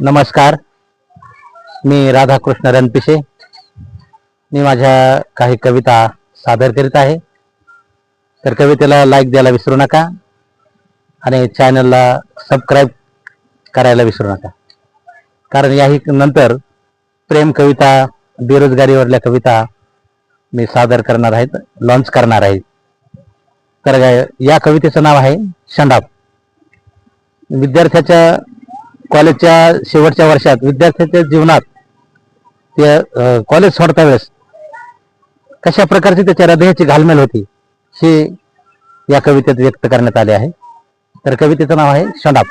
नमस्कार. मी राधाकृष्ण रणपिसे मी माझ्या काही कविता सादर करीत आहे. तर कवितेला लाईक द्यायला विसरू नका आणि चॅनलला सबस्क्राईब करायला विसरू नका. कारण याही नंतर प्रेम कविता बेरोजगारीवरल्या कविता मी सादर करणार आहेत लॉन्च करणार आहे. तर या कवितेचं नाव आहे शंडाप. विद्यार्थ्याच्या कॉलेजच्या शेवटच्या वर्षात विद्यार्थ्याच्या जीवनात ते कॉलेज सोडता वेळेस कशा प्रकारची त्याच्या हृदयाची घालमेल होती हे या कवितेत व्यक्त करण्यात आले आहे. तर कवितेचं नाव आहे शणाप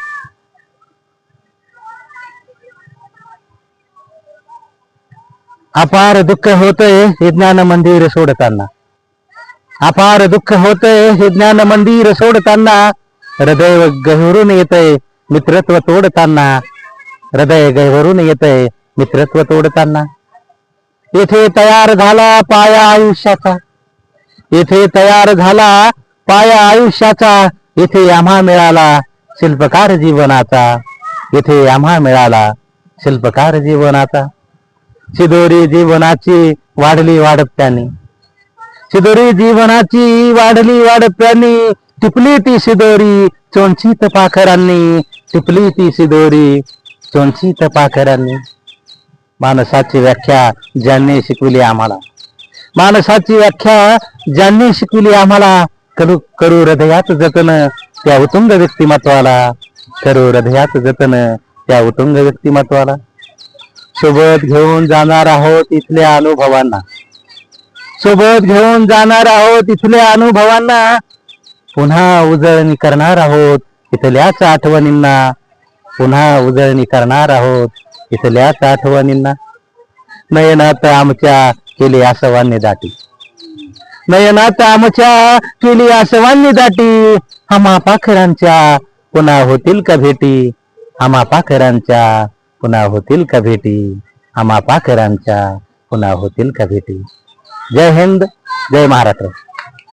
अपार दुःख होतंय हे ज्ञान मंदिर सोडताना. अपार दुःख होतंय हे ज्ञान मंदिर सोडताना. हृदय गहरून येतंय मित्रत्व तोडताना हृदय गैवरून येतंय. मित्रत्व तोडताना. येथे तयार झाला पाया आयुष्याचा. येथे तयार झाला पाया आयुष्याचा. येथे आम्हा मिळाला शिल्पकार जीवनाचा. येथे आम्हा मिळाला शिल्पकार जीवनाचा. शिदोरी जीवनाची वाढली वाढप्यानी शिदोरी जीवनाची वाढली वाढप्यानी टिपली ती शिदोरी चोंचित पाखरांनी. टिपली ती सिदोरी चोंची पाखरांनी माणसाची व्याख्या ज्यांनी शिकविली आम्हाला। माणसाची व्याख्या ज्यांनी शिकविली आम्हाला करू करू हृदयात जतन त्या उतुंग व्यक्तिमत्वाला। करू हृदयात जतन त्या उतुंग व्यक्तिमत्वाला। सोबत घेऊन जाणार आहोत इथल्या अनुभवांना। सोबत घेऊन जाणार आहोत इथल्या अनुभवांना। पुन्हा उजळणी करणार आहोत इथल्याच आठवणींना पुन्हा उजळणी करणार आहोत. इथल्याच आठवणींना नयनात आमच्या केली आसवांनी दाटी. नयनात आमच्या केली आसवांनी दाटी. आम्हा पाखरांच्या पुन्हा होतील का भेटी? आम्हा पाखरांच्या पुन्हा होतील का भेटी? आम्हा पाखरांच्या पुन्हा होतील का भेटी? जय हिंद जय महाराष्ट्र.